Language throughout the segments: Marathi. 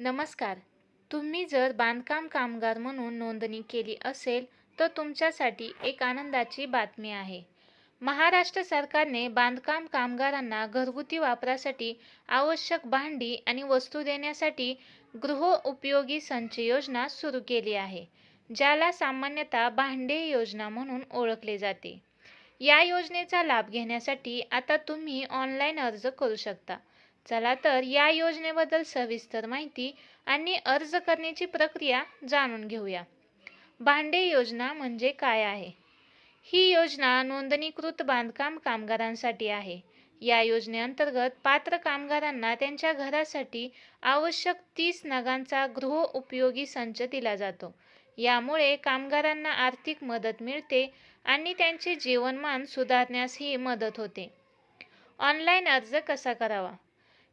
नमस्कार. तुम्ही जर बांधकाम कामगार म्हणून नोंदणी केली असेल तर तुमच्यासाठी एक आनंदाची बातमी आहे. महाराष्ट्र सरकारने बांधकाम कामगारांना घरगुती वापरासाठी आवश्यक भांडी आणि वस्तू देण्यासाठी गृहोपयोगी संच योजना सुरू केली आहे ज्याला सामान्यतः भांडे योजना म्हणून ओळखले जाते. या योजनेचा लाभ घेण्यासाठी आता तुम्ही ऑनलाईन अर्ज करू शकता. चला तर या योजनेबद्दल सविस्तर माहिती आणि अर्ज करण्याची प्रक्रिया जाणून घेऊया. भांडे योजना म्हणजे काय आहे? ही योजना नोंदणीकृत बांधकाम कामगारांसाठी आहे. या योजनेअंतर्गत पात्र कामगारांना त्यांच्या घरासाठी आवश्यक तीस नगांचा गृह उपयोगी संच दिला जातो. यामुळे कामगारांना आर्थिक मदत मिळते आणि त्यांचे जीवनमान सुधारण्यासही मदत होते. ऑनलाईन अर्ज कसा करावा?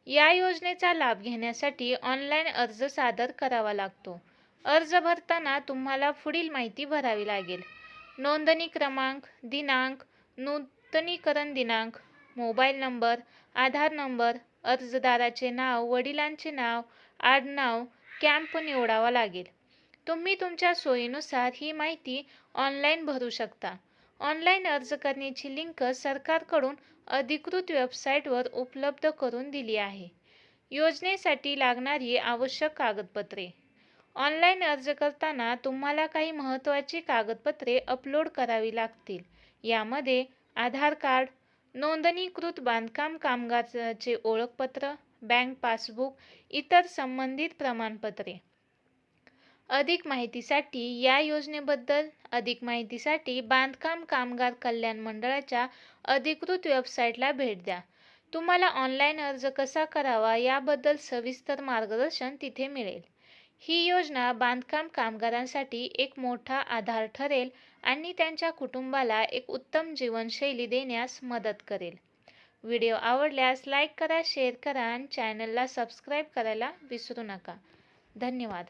या योजनेचा लाभ घेण्यासाठी ऑनलाईन अर्ज सादर करावा लागतो. अर्ज भरताना तुम्हाला पुढील माहिती भरावी लागेल. नोंदणी क्रमांक दिनांक नूतनीकरण दिनांक मोबाईल नंबर आधार नंबर अर्जदाराचे नाव वडिलांचे नाव आडनाव कॅम्प निवडावा लागेल. तुम्ही तुमच्या सोयीनुसार ही माहिती ऑनलाईन भरू शकता. ऑनलाईन अर्ज करण्याची लिंक सरकारकडून अधिकृत वेबसाईटवर उपलब्ध करून दिली आहे. योजनेसाठी लागणारी आवश्यक कागदपत्रे. ऑनलाईन अर्ज करताना तुम्हाला काही महत्त्वाची कागदपत्रे अपलोड करावी लागतील. यामध्ये आधार कार्ड नोंदणीकृत बांधकाम कामगाराचे ओळखपत्र बँक पासबुक इतर संबंधित प्रमाणपत्रे. अधिक माहितीसाठी या योजनेबद्दल अधिक माहितीसाठी बांधकाम कामगार कल्याण मंडळाच्या अधिकृत वेबसाईटला भेट द्या. तुम्हाला ऑनलाईन अर्ज कसा करावा याबद्दल सविस्तर मार्गदर्शन तिथे मिळेल. ही योजना बांधकाम कामगारांसाठी एक मोठा आधार ठरेल आणि त्यांच्या कुटुंबाला एक उत्तम जीवनशैली देण्यास मदत करेल. व्हिडिओ आवडल्यास लाईक करा शेअर करा आणि चॅनलला सबस्क्राईब करायला विसरू नका. धन्यवाद.